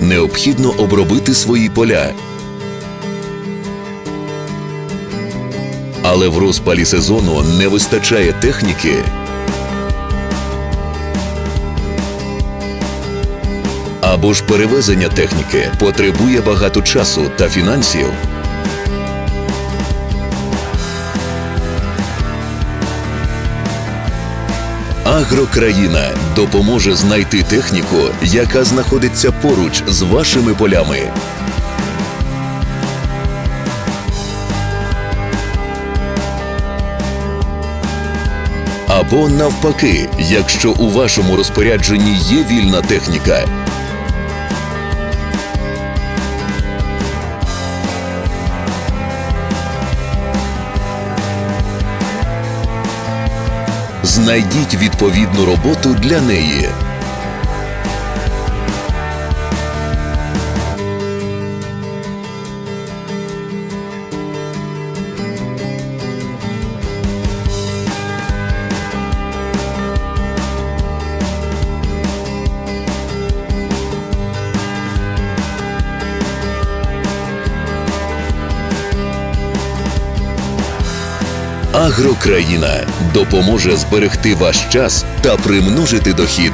необхідно обробити свої поля. Але в розпалі сезону не вистачає техніки. Або ж перевезення техніки потребує багато часу та фінансів. Агрокраїна допоможе знайти техніку, яка знаходиться поруч з вашими полями. Або навпаки, якщо у вашому розпорядженні є вільна техніка, знайдіть відповідну роботу для неї. Агрокраїна допоможе зберегти ваш час та примножити дохід.